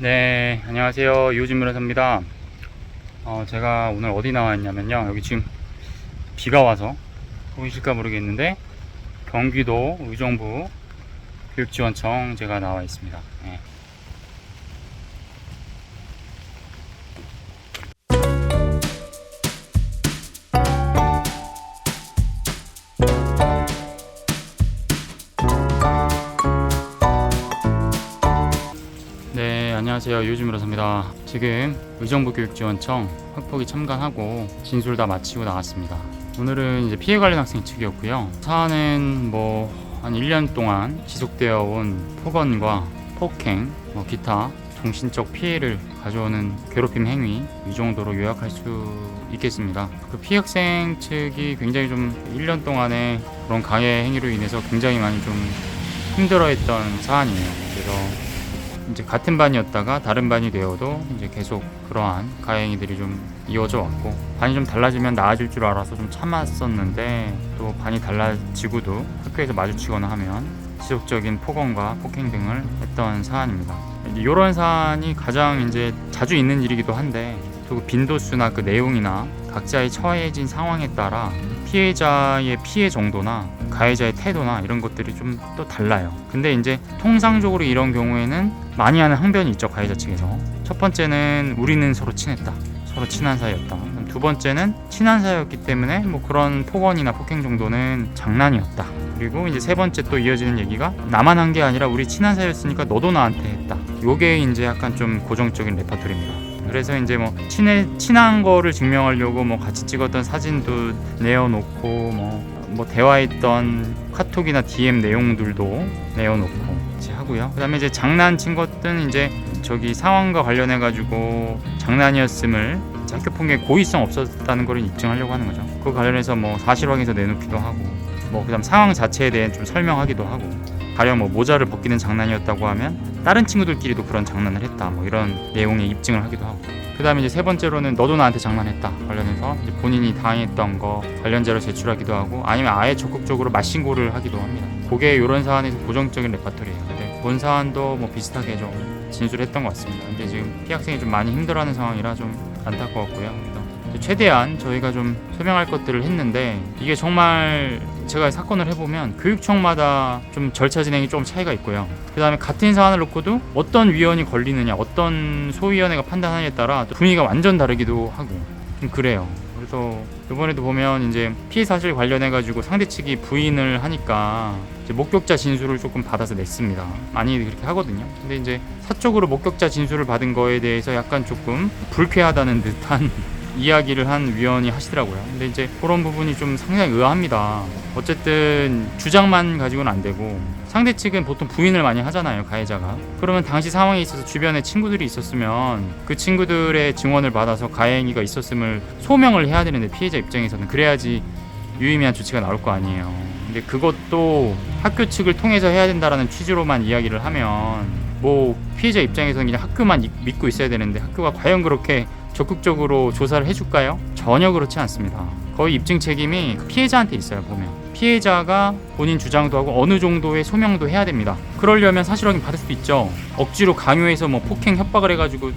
네, 안녕하세요. 이호진 변호사입니다. 어, 제가 오늘 어디 나와 있냐면요. 여기 지금 비가 와서 보이실까 모르겠는데 경기도 의정부 교육지원청 제가 나와 있습니다. 네. 안녕하세요. 변호사입니다. 지금 의정부 교육지원청 확보기 참관하고 진술 다 마치고 나왔습니다. 오늘은 이제 피해 관련 학생 측이었고요. 사안은 뭐 한 1년 동안 지속되어 온 폭언과 폭행, 뭐 기타 정신적 피해를 가져오는 괴롭힘 행위 이 정도로 요약할 수 있겠습니다. 그 피해 학생 측이 굉장히 좀 1년 동안의 그런 가해 행위로 인해서 굉장히 많이 좀 힘들어했던 사안이에요. 그래서 이제 같은 반이었다가 다른 반이 되어도 이제 계속 그러한 가행위들이 좀 이어져 왔고 반이 좀 달라지면 나아질 줄 알아서 좀 참았었는데 또 반이 달라지고도 학교에서 마주치거나 하면 지속적인 폭언과 폭행 등을 했던 사안입니다. 이런 사안이 가장 이제 자주 있는 일이기도 한데 또그 빈도수나 그 내용이나 각자의 처해진 상황에 따라 피해자의 피해 정도나 가해자의 태도나 이런 것들이 좀 또 달라요. 근데 이제 통상적으로 이런 경우에는 많이 하는 항변이 있죠 가해자 측에서. 첫 번째는 우리는 서로 친했다. 서로 친한 사이였다. 두 번째는 친한 사이였기 때문에 뭐 그런 폭언이나 폭행 정도는 장난이었다. 그리고 이제 세 번째 또 이어지는 얘기가 나만 한 게 아니라 우리 친한 사이였으니까 너도 나한테 했다. 요게 이제 약간 좀 고정적인 레퍼토리입니다. 그래서 이제 뭐 친해 친한 거를 증명하려고 뭐 같이 찍었던 사진도 내어놓고 뭐, 뭐 대화했던 카톡이나 DM 내용들도 내어놓고 이제 하고요. 그다음에 이제 장난친 것들은 이제 저기 상황과 관련해 가지고 장난이었음을 학교 폭력에 고의성 없었다는 걸 입증하려고 하는 거죠. 그 관련해서 뭐 사실 확인서 내놓기도 하고 뭐 그다음 상황 자체에 대해 좀 설명하기도 하고 가령 뭐 모자를 벗기는 장난이었다고 하면 다른 친구들끼리도 그런 장난을 했다 뭐 이런 내용의 입증을 하기도 하고. 그 다음에 이제 세 번째로는 너도 나한테 장난했다 관련해서 본인이 당했던 거 관련자로 제출하기도 하고 아니면 아예 적극적으로 맞신고를 하기도 합니다. 그게 이런 사안에서 고정적인 레파토리예요. 근데 본 사안도 뭐 비슷하게 좀 진술했던 것 같습니다. 근데 지금 피학생이 좀 많이 힘들어하는 상황이라 좀 안타까웠고요. 최대한 저희가 좀 소명할 것들을 했는데 이게 정말 제가 사건을 해보면 교육청마다 좀 절차 진행이 좀 차이가 있고요. 그 다음에 같은 사안을 놓고도 어떤 위원이 걸리느냐, 어떤 소위원회가 판단하느냐에 따라 또 분위기가 완전 다르기도 하고 좀 그래요. 그래서 이번에도 보면 이제 피해 사실 관련해 가지고 상대 측이 부인을 하니까 이제 목격자 진술을 조금 받아서 냈습니다. 많이 그렇게 하거든요. 근데 이제 사적으로 목격자 진술을 받은 거에 대해서 약간 조금 불쾌하다는 듯한 이야기를 한 위원이 하시더라고요. 근데 이제 그런 부분이 좀 상당히 의아합니다. 어쨌든 주장만 가지고는 안 되고 상대 측은 보통 부인을 많이 하잖아요, 가해자가. 그러면 당시 상황에 있어서 주변에 친구들이 있었으면 그 친구들의 증언을 받아서 가해행위가 있었음을 소명을 해야 되는데 피해자 입장에서는 그래야지 유의미한 조치가 나올 거 아니에요. 근데 그것도 학교 측을 통해서 해야 된다라는 취지로만 이야기를 하면 뭐 피해자 입장에서는 그냥 학교만 이- 믿고 있어야 되는데 학교가 과연 그렇게 적극적으로 조사를 해줄까요? 전혀 그렇지 않습니다. 거의 입증 책임이 피해자한테 있어요, 보면. 피해자가 본인 주장도 하고 어느 정도의 소명도 해야 됩니다. 그러려면 사실 확인 받을 수도 있죠. 억지로 강요해서 뭐 폭행 협박을 해가지고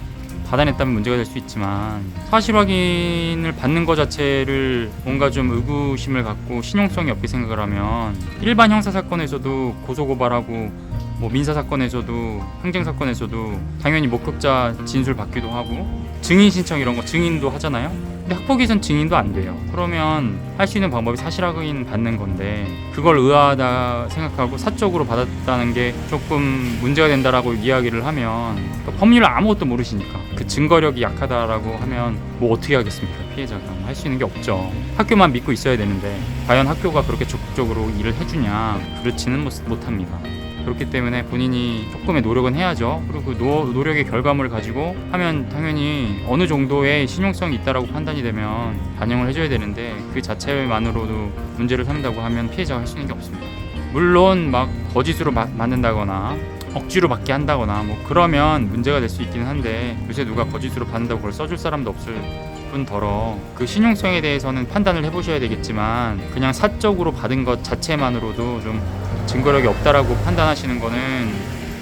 받아냈다면 문제가 될 수 있지만 사실 확인을 받는 것 자체를 뭔가 좀 의구심을 갖고 신용성이 없게 생각을 하면 일반 형사 사건에서도 고소 고발하고 뭐 민사 사건에서도 행정 사건에서도 당연히 목격자 진술 받기도 하고 증인 신청 이런 거 증인도 하잖아요. 근데 학폭위선 증인도 안 돼요. 그러면 할 수 있는 방법이 사실 확인 받는 건데 그걸 의아하다 생각하고 사적으로 받았다는 게 조금 문제가 된다라고 이야기를 하면 또 법률을 아무것도 모르시니까 그 증거력이 약하다라고 하면 뭐 어떻게 하겠습니까 피해자가 할 수 있는 게 없죠. 학교만 믿고 있어야 되는데 과연 학교가 그렇게 적극적으로 일을 해주냐 그렇지는 못- 못합니다. 그렇기 때문에 본인이 조금의 노력은 해야죠. 그리고 그 노, 노력의 결과물을 가지고 하면 당연히 어느 정도의 신용성이 있다라고 판단이 되면 반영을 해줘야 되는데 그 자체만으로도 문제를 삼는다고 하면 피해자가 할 수 있는 게 없습니다. 물론 막 거짓으로 마- 맞는다거나 억지로 받게 한다거나 뭐 그러면 문제가 될 수 있기는 한데 요새 누가 거짓으로 받는다고 그걸 써줄 사람도 없을 뿐더러 그 신용성에 대해서는 판단을 해보셔야 되겠지만 그냥 사적으로 받은 것 자체만으로도 좀 증거력이 없다라고 판단하시는 거는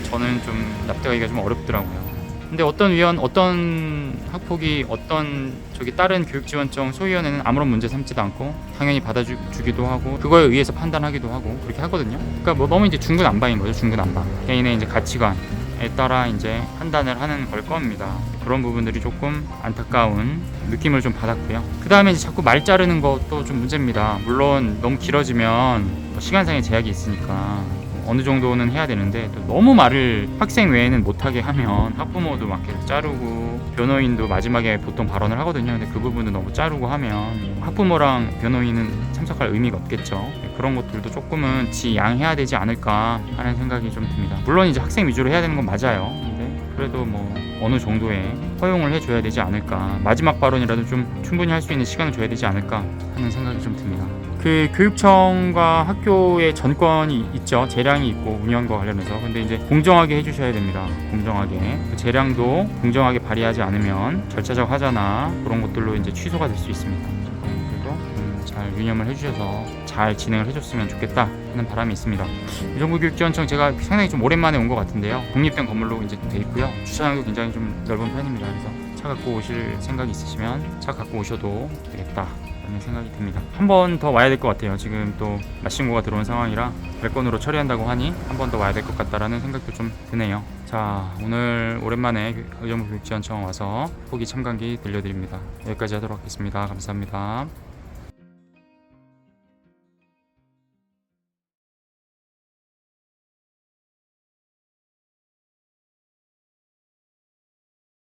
저는 좀 납득하기가 좀 어렵더라고요. 근데 어떤 위원, 어떤 학폭이 어떤 저기 다른 교육지원청 소위원회는 아무런 문제 삼지도 않고 당연히 받아주기도 하고 그거에 의해서 판단하기도 하고 그렇게 하거든요. 그러니까 뭐 너무 이제 중구난방인 거죠, 중구난방. 개인의 이제 가치관 에 따라 이제 판단을 하는 걸 겁니다. 그런 부분들이 조금 안타까운 느낌을 좀 받았고요. 그 다음에 이제 자꾸 말 자르는 것도 좀 문제입니다. 물론 너무 길어지면 뭐 시간상의 제약이 있으니까 어느 정도는 해야 되는데 또 너무 말을 학생 외에는 못하게 하면 학부모도 막 계속 자르고 변호인도 마지막에 보통 발언을 하거든요. 근데 그 부분도 너무 자르고 하면 학부모랑 변호인은 참석할 의미가 없겠죠. 네, 그런 것들도 조금은 지 양해야 되지 않을까 하는 생각이 좀 듭니다. 물론 이제 학생 위주로 해야 되는 건 맞아요. 근데 그래도 뭐 어느 정도의 허용을 해줘야 되지 않을까 마지막 발언이라도 좀 충분히 할 수 있는 시간을 줘야 되지 않을까 하는 생각이 좀 듭니다. 그 교육청과 학교의 전권이 있죠. 재량이 있고 운영과 관련해서. 근데 이제 공정하게 해주셔야 됩니다. 공정하게. 그 재량도 공정하게 발휘하지 않으면 절차적 하자나 그런 것들로 이제 취소가 될 수 있습니다. 그래서 음, 잘 유념을 해주셔서 잘 진행을 해줬으면 좋겠다 하는 바람이 있습니다. 유정부교육지원청 제가 상당히 좀 오랜만에 온 것 같은데요. 독립된 건물로 이제 돼 있고요. 주차장도 굉장히 좀 넓은 편입니다. 그래서 차 갖고 오실 생각이 있으시면 차 갖고 오셔도 되겠다. 라는 생각이 듭니다. 한 번 더 와야 될 것 같아요. 지금 또 맞신고가 들어온 상황이라 별건으로 처리한다고 하니 한 번 더 와야 될 것 같다라는 생각도 좀 드네요. 자, 오늘 오랜만에 의정부 교육지원청 와서 포기 참관기 들려드립니다. 여기까지 하도록 하겠습니다. 감사합니다.